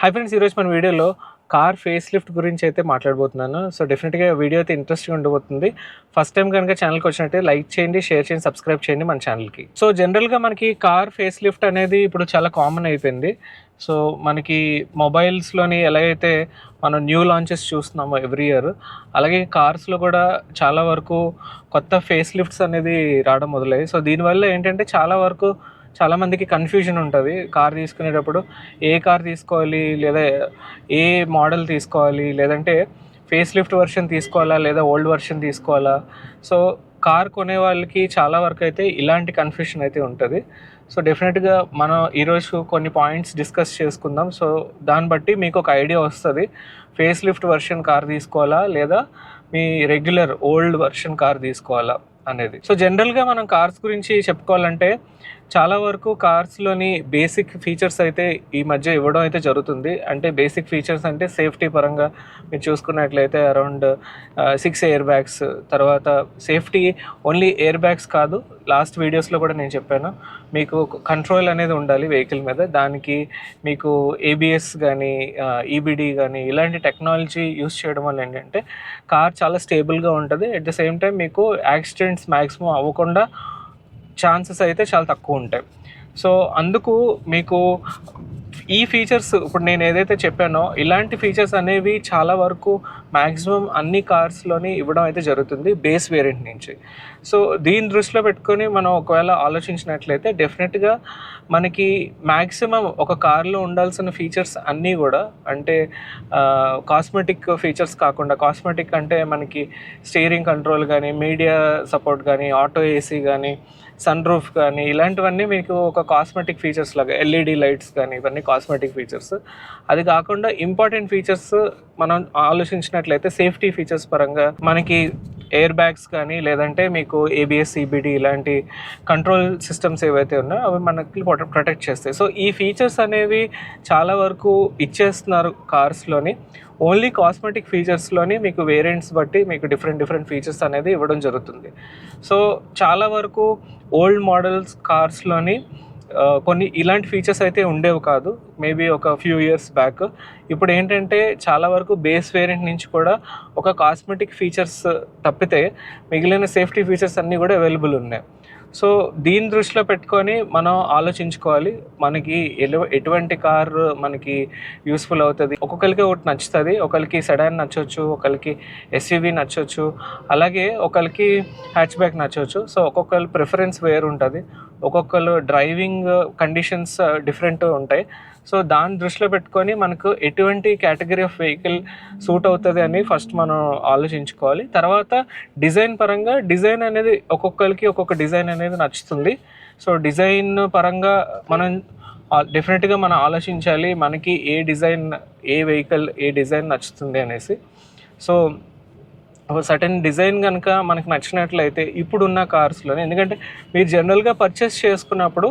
Hi friends ఈరోజు మన వీడియోలో కార్ ఫేస్ లిఫ్ట్ గురించి అయితే మాట్లాడబోతున్నాను. సో డెఫినెట్గా వీడియో అయితే ఇంట్రెస్టింగ్ ఉండబోతుంది. ఫస్ట్ టైం కనుక ఛానల్కి వచ్చినట్టే లైక్ చేయండి షేర్ చేయండి సబ్స్క్రైబ్ చేయండి మన ఛానల్కి సో జనరల్గా మనకి కార్ ఫేస్ లిఫ్ట్ అనేది ఇప్పుడు చాలా కామన్ అయిపోయింది. సో మనకి మొబైల్స్లోని ఎలాగైతే మనం న్యూ లాంచెస్ చూస్తున్నామో ఎవ్రీ ఇయర్ అలాగే కార్స్లో కూడా చాలా వరకు కొత్త ఫేస్ లిఫ్ట్స్ అనేది రావడం మొదలయ్యాయి. సో దీనివల్ల ఏంటంటే చాలా వరకు చాలా మందికి కన్ఫ్యూజన్ ఉంటుంది. కార్ తీసుకునేటప్పుడు ఏ కార్ తీసుకోవాలి లేదా ఏ మోడల్ తీసుకోవాలి లేదంటే ఫేస్ లిఫ్ట్ వర్షన్ తీసుకోవాలా లేదా ఓల్డ్ వర్షన్ తీసుకోవాలా. సో కార్ కొనే వాళ్ళకి చాలా వరకు అయితే ఇలాంటి కన్ఫ్యూషన్ అయితే ఉంటుంది. సో డెఫినెట్గా మనం ఈరోజు కొన్ని పాయింట్స్ డిస్కస్ చేసుకుందాం. సో దాన్ని బట్టి మీకు ఒక ఐడియా వస్తుంది. ఫేస్ లిఫ్ట్ వర్షన్ కార్ తీసుకోవాలా లేదా మీ రెగ్యులర్ ఓల్డ్ వర్షన్ కార్ తీసుకోవాలా అనేది. సో జనరల్గా మనం కార్స్ గురించి చెప్పుకోవాలంటే చాలా వరకు కార్స్లోని బేసిక్ ఫీచర్స్ అయితే ఈ మధ్య ఇవ్వడం అయితే జరుగుతుంది. అంటే బేసిక్ ఫీచర్స్ అంటే సేఫ్టీ పరంగా మీరు చూసుకున్నట్లయితే అరౌండ్ సిక్స్ ఎయిర్ బ్యాగ్స్ తర్వాత సేఫ్టీ ఓన్లీ ఎయిర్ బ్యాగ్స్ కాదు లాస్ట్ వీడియోస్లో కూడా నేను చెప్పాను. మీకు కంట్రోల్ అనేది ఉండాలి వెహికల్ మీద. దానికి మీకు ఏబిఎస్ కానీ ఈబిడి కానీ ఇలాంటి టెక్నాలజీ యూస్ చేయడం వల్ల ఏంటంటే కార్ చాలా స్టేబుల్గా ఉంటుంది. అట్ ద సేమ్ టైం మీకు యాక్సిడెంట్స్ మ్యాక్సిమం అవ్వకుండా ఛాన్సెస్ అయితే చాలా తక్కువ ఉంటాయి. సో అందుకు మీకు ఈ ఫీచర్స్ ఇప్పుడు నేను ఏదైతే చెప్పానో ఇలాంటి ఫీచర్స్ అనేవి చాలా వరకు మ్యాక్సిమం అన్ని కార్స్లోని ఇవ్వడం అయితే జరుగుతుంది బేస్ వేరియంట్ నుంచి. సో దీని దృష్టిలో పెట్టుకొని మనం ఒకవేళ ఆలోచించినట్లయితే డెఫినెట్గా మనకి మ్యాక్సిమం ఒక కార్లో ఉండాల్సిన ఫీచర్స్ అన్నీ కూడా అంటే కాస్మెటిక్ ఫీచర్స్ కాకుండా కాస్మెటిక్ అంటే మనకి స్టీరింగ్ కంట్రోల్ కానీ మీడియా సపోర్ట్ కానీ ఆటో ఏసీ కానీ సన్ రూఫ్ కానీ ఇలాంటివన్నీ మీకు ఒక కాస్మెటిక్ ఫీచర్స్ లాగా ఎల్ఈడి లైట్స్ కానీ ఇవన్నీ కాస్మెటిక్ కాస్మెటిక్ ఫీచర్స్ అది కాకుండా ఇంపార్టెంట్ ఫీచర్స్ మనం ఆలోచించినట్లయితే సేఫ్టీ ఫీచర్స్ పరంగా మనకి ఎయిర్ బ్యాగ్స్ కానీ లేదంటే మీకు ఏబిఎస్ సిబిడి ఇలాంటి కంట్రోల్ సిస్టమ్స్ ఏవైతే ఉన్నాయో అవి మనకి ప్రొటెక్ట్ చేస్తాయి. సో ఈ ఫీచర్స్ అనేవి చాలా వరకు ఇచ్చేస్తున్నారు కార్స్లోని ఓన్లీ కాస్మెటిక్ ఫీచర్స్లోని మీకు వేరియంట్స్ బట్టి మీకు డిఫరెంట్ డిఫరెంట్ ఫీచర్స్ అనేది ఇవ్వడం జరుగుతుంది. సో చాలా వరకు ఓల్డ్ మోడల్స్ కార్స్లోని కొన్ని ఇలాంటి ఫీచర్స్ అయితే ఉండేవి కాదు. మేబీ ఒక ఫ్యూ ఇయర్స్ బ్యాక్ ఇప్పుడు ఏంటంటే చాలా వరకు బేస్ వేరియంట్ నుంచి కూడా ఒక కాస్మెటిక్ ఫీచర్స్ తప్పితే మిగిలిన సేఫ్టీ ఫీచర్స్ అన్నీ కూడా అవైలబుల్ ఉన్నాయి. సో దీని దృష్టిలో పెట్టుకొని మనం ఆలోచించుకోవాలి. మనకి ఎలు- ఎటువంటి కార్ మనకి యూస్ఫుల్ అవుతుంది? ఒక్కొక్కరికి ఒకటి నచ్చుతుంది. ఒకరికి సెడాన్ నచ్చవచ్చు ఒకరికి ఎస్యూవి నచ్చవచ్చు అలాగే ఒకరికి హ్యాచ్ బ్యాక్ నచ్చవచ్చు సో ఒక్కొక్కరి ప్రిఫరెన్స్ వేరు ఉంటుంది ఒక్కొక్కరు డ్రైవింగ్ కండిషన్స్ uh, డిఫరెంట్ ఉంటాయి. సో దాని దృష్టిలో పెట్టుకొని మనకు ఎటువంటి కేటగిరీ ఆఫ్ వెహికల్ సూట్ అవుతుంది అని ఫస్ట్ మనం ఆలోచించుకోవాలి. తర్వాత డిజైన్ పరంగా డిజైన్ అనేది ఒక్కొక్కరికి ఒక్కొక్క డిజైన్ అనేది నచ్చుతుంది. సో డిజైన్ పరంగా మనం డెఫినెట్గా మనం ఆలోచించాలి మనకి ఏ డిజైన్ ఏ వెహికల్ ఏ డిజైన్ నచ్చుతుంది అనేసి. సో ఒక సర్టెన్ డిజైన్ కనుక మనకు నచ్చినట్లయితే ఇప్పుడున్న కార్స్లోనే ఎందుకంటే మీరు జనరల్గా పర్చేస్ చేసుకున్నప్పుడు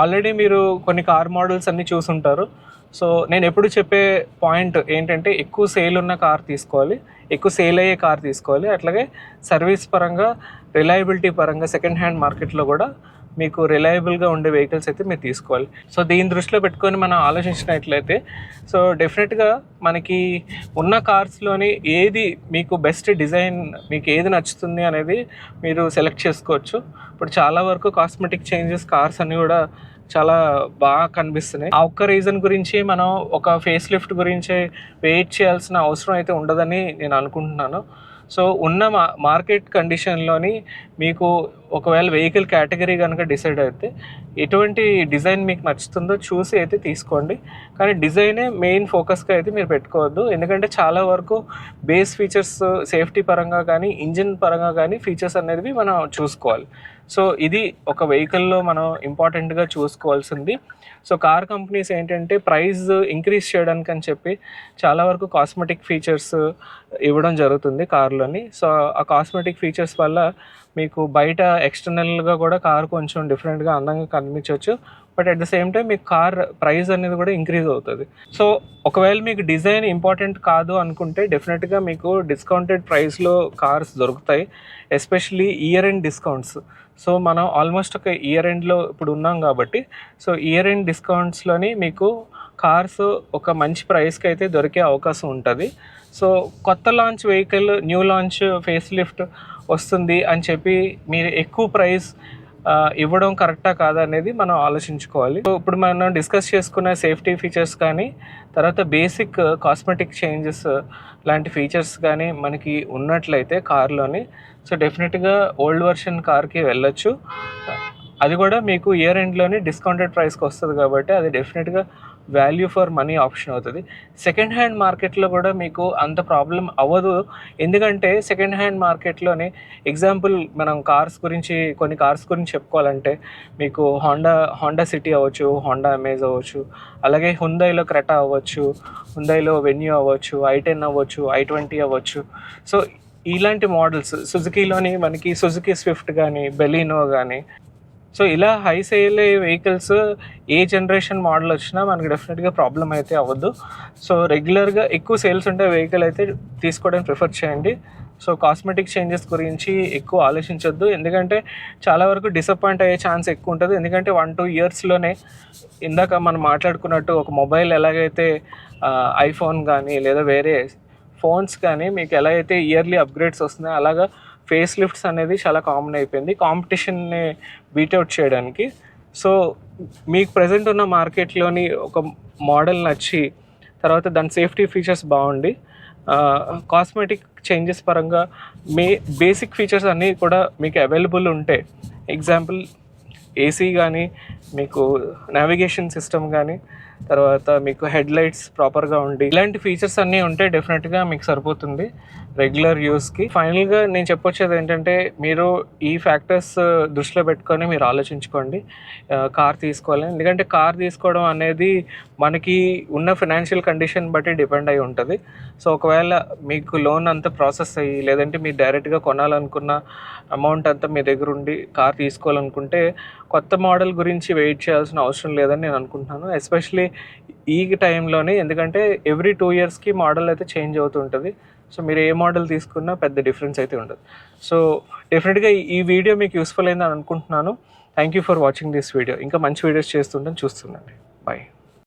ఆల్రెడీ మీరు కొన్ని కార్ మోడల్స్ అన్నీ చూసుంటారు. సో నేను ఎప్పుడు చెప్పే పాయింట్ ఏంటంటే ఎక్కువ సేల్ ఉన్న కార్ తీసుకోవాలి ఎక్కువ సేల్ అయ్యే కార్ తీసుకోవాలి. అట్లాగే సర్వీస్ పరంగా రిలయబిలిటీ పరంగా సెకండ్ హ్యాండ్ మార్కెట్లో కూడా మీకు రిలయబుల్గా ఉండే వెహికల్స్ అయితే మీరు తీసుకోవాలి. సో దీని దృష్టిలో పెట్టుకొని మనం ఆలోచించినట్లయితే సో డెఫినెట్గా మనకి ఉన్న కార్స్లోని ఏది మీకు బెస్ట్ డిజైన్ మీకు ఏది నచ్చుతుంది అనేది మీరు సెలెక్ట్ చేసుకోవచ్చు. ఇప్పుడు చాలా వరకు కాస్మెటిక్ చేంజెస్ కార్స్ అన్నీ కూడా చాలా బాగా కనిపిస్తున్నాయి. ఆ ఒక్క రీజన్ గురించి మనం ఒక ఫేస్ లిఫ్ట్ గురించి వెయిట్ చేయాల్సిన అవసరం అయితే ఉండదని నేను అనుకుంటున్నాను. సో ఉన్న మా మార్కెట్ కండిషన్లోని మీకు ఒకవేళ వెహికల్ కేటగిరీ కనుక డిసైడ్ అయితే ఎటువంటి డిజైన్ మీకు నచ్చుతుందో చూసి అయితే తీసుకోండి. కానీ డిజైనే మెయిన్ ఫోకస్గా అయితే మీరు పెట్టుకోవద్దు. ఎందుకంటే చాలా వరకు బేస్ ఫీచర్స్ సేఫ్టీ పరంగా కానీ ఇంజిన్ పరంగా కానీ ఫీచర్స్ అనేవి మనం చూసుకోవాలి. సో ఇది ఒక వెహికల్లో మనం ఇంపార్టెంట్గా చూసుకోవాల్సింది. సో కార్ కంపెనీస్ ఏంటంటే ప్రైస్ ఇంక్రీజ్ చేయడానికి అని చెప్పి చాలా వరకు కాస్మెటిక్ ఫీచర్స్ ఇవ్వడం జరుగుతుంది కార్లోని. సో ఆ కాస్మెటిక్ ఫీచర్స్ వల్ల మీకు బయట ఎక్స్టర్నల్గా కూడా కార్ కొంచెం డిఫరెంట్గా అందంగా కనిపించవచ్చు. But at the same time మీకు కార్ ప్రైస్ అనేది కూడా ఇంక్రీజ్ అవుతుంది. సో ఒకవేళ మీకు డిజైన్ ఇంపార్టెంట్ కాదు అనుకుంటే డెఫినెట్గా మీకు డిస్కౌంటెడ్ ప్రైస్లో కార్స్ దొరుకుతాయి. Especially year end discounts so మనం ఆల్మోస్ట్ ఒక ఇయర్ ఎండ్లో ఇప్పుడు ఉన్నాం కాబట్టి సో ఇయర్ ఎండ్ డిస్కౌంట్స్లోని మీకు కార్స్ ఒక మంచి ప్రైస్కి అయితే దొరికే అవకాశం ఉంటుంది. సో కొత్త launch vehicle new launch facelift వస్తుంది అని చెప్పి మీరు ఎక్కువ ప్రైస్ ఇవ్వడం కరెక్టా కాదా అనేది మనం ఆలోచించుకోవాలి. సో ఇప్పుడు మనం డిస్కస్ చేసుకున్న సేఫ్టీ ఫీచర్స్ కానీ తర్వాత బేసిక్ కాస్మెటిక్ చేంజెస్ లాంటి ఫీచర్స్ కానీ మనకి ఉన్నట్లయితే కార్లోని. సో డెఫినెట్గా ఓల్డ్ వర్షన్ కార్కి వెళ్ళొచ్చు. అది కూడా మీకు ఇయర్ ఎండ్లోనే డిస్కౌంటెడ్ ప్రైస్కి వస్తుంది కాబట్టి అది డెఫినెట్గా వాల్యూ ఫర్ మనీ ఆప్షన్ అవుతుంది. సెకండ్ హ్యాండ్ మార్కెట్లో కూడా మీకు అంత ప్రాబ్లం అవ్వదు. ఎందుకంటే సెకండ్ హ్యాండ్ మార్కెట్లోనే ఎగ్జాంపుల్ మనం కార్స్ గురించి కొన్ని కార్స్ గురించి చెప్పుకోవాలంటే మీకు హోండా హోండా సిటీ అవ్వచ్చు హోండా అమేజ్ అవ్వచ్చు అలాగే హుందైలో క్రెటా అవ్వచ్చు హుందైలో వెన్యూ అవ్వచ్చు ఐ టెన్ అవ్వచ్చు ఐ ట్వంటీ అవ్వచ్చు. సో ఇలాంటి మోడల్స్ సుజుకీలోని మనకి సుజుకి స్విఫ్ట్ కానీ బెలినో కానీ సో ఇలా హై సేల్ వెహికల్స్ ఏ జనరేషన్ మోడల్ వచ్చినా మనకి డెఫినెట్గా ప్రాబ్లం అయితే అవ్వద్దు. సో రెగ్యులర్గా ఎక్కువ సేల్స్ ఉండే వెహికల్ అయితే తీసుకోవడానికి ప్రిఫర్ చేయండి. సో కాస్మెటిక్ చేంజెస్ గురించి ఎక్కువ ఆలోచించొద్దు. ఎందుకంటే చాలా వరకు డిసప్పాయింట్ అయ్యే ఛాన్స్ ఎక్కువ ఉంటుంది. ఎందుకంటే వన్ టూ ఇయర్స్లోనే ఇందాక మనం మాట్లాడుకున్నట్టు ఒక మొబైల్ ఎలాగైతే ఐఫోన్ కానీ లేదా వేరే ఫోన్స్ కానీ మీకు ఎలా అయితే ఇయర్లీ అప్గ్రేడ్స్ వస్తున్నాయో అలాగా ఫేస్ లిఫ్ట్స్ అనేది చాలా కామన్ అయిపోయింది. కాంపిటీషన్ని బీట్అవుట్ చేయడానికి. సో మీకు ప్రజెంట్ ఉన్న మార్కెట్లోని ఒక మోడల్ నచ్చి తర్వాత దాని సేఫ్టీ ఫీచర్స్ బాగుండి కాస్మెటిక్ చేంజెస్ పరంగా మే బేసిక్ ఫీచర్స్ అన్నీ కూడా మీకు అవైలబుల్ ఉంటే ఎగ్జాంపుల్ ఏసీ కానీ మీకు నావిగేషన్ సిస్టమ్ కానీ తర్వాత మీకు హెడ్ లైట్స్ ప్రాపర్గా ఉండి ఇలాంటి ఫీచర్స్ అన్నీ ఉంటే డెఫినెట్గా మీకు సరిపోతుంది రెగ్యులర్ యూస్కి ఫైనల్గా నేను చెప్పొచ్చేది ఏంటంటే మీరు ఈ ఫ్యాక్టర్స్ దృష్టిలో పెట్టుకొని మీరు ఆలోచించుకోండి. కార్ తీసుకోవాలి. ఎందుకంటే కార్ తీసుకోవడం అనేది మనకి ఉన్న ఫినాన్షియల్ కండిషన్ బట్టి డిపెండ్ అయి ఉంటుంది. సో ఒకవేళ మీకు లోన్ అంతా ప్రాసెస్ అయ్యి లేదంటే మీరు డైరెక్ట్గా కొనాలనుకున్న అమౌంట్ అంతా మీ దగ్గర ఉండి కార్ తీసుకోవాలనుకుంటే కొత్త మోడల్ గురించి వెయిట్ చేయాల్సిన అవసరం లేదని నేను అనుకుంటున్నాను. ఎస్పెషలీ ఈ టైంలోనే ఎందుకంటే ఎవ్రీ టూ ఇయర్స్కి మోడల్ అయితే చేంజ్ అవుతుంటుంది సో మీరు ఏ మోడల్ తీసుకున్నా పెద్ద డిఫరెన్స్ అయితే ఉండదు. సో డెఫినెట్గా ఈ వీడియో మీకు యూస్ఫుల్ అయిందని అనుకుంటున్నాను. Thank you for watching this video ఇంకా మంచి వీడియోస్ చేస్తుంటాను. చూస్తుండండి. బాయ్